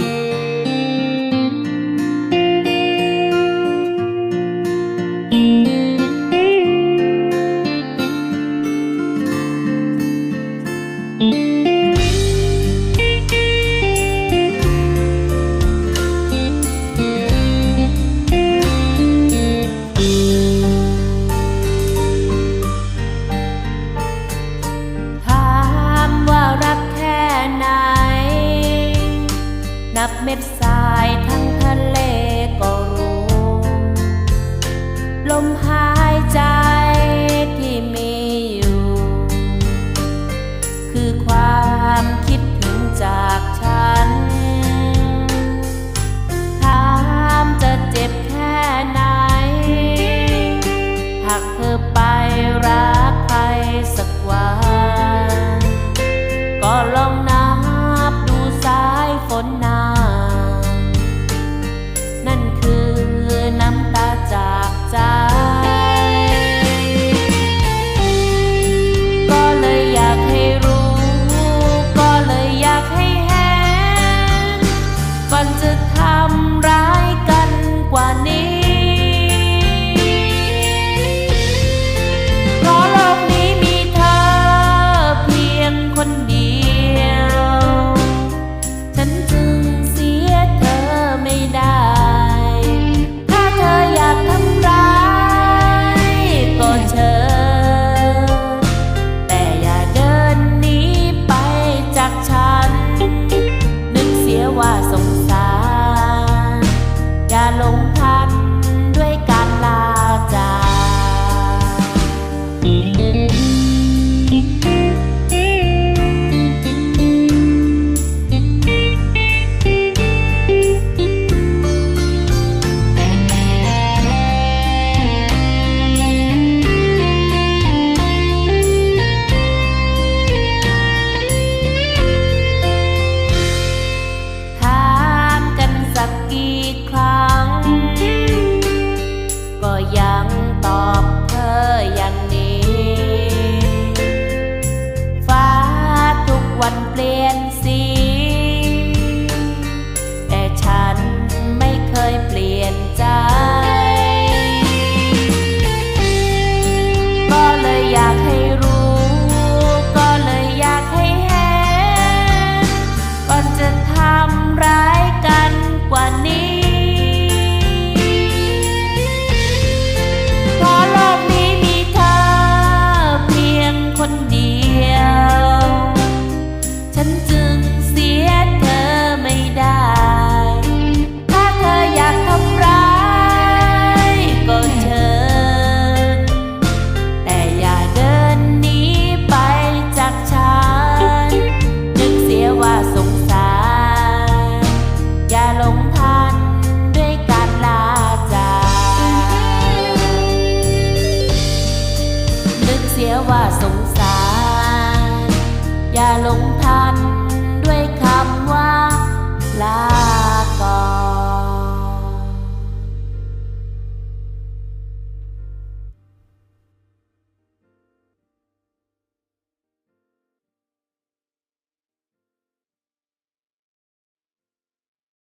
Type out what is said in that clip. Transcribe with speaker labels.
Speaker 1: ถ นับเม็ดทรายทั้งทะเลก็รู้ ลมหายใจที่มีอยู่ คือความคิดถึงจากฉัน ถามจะเจ็บแค่ไหน หากเธอไปรักใครสักวันก็ลองนับดูสายฝนนา จากฉัน not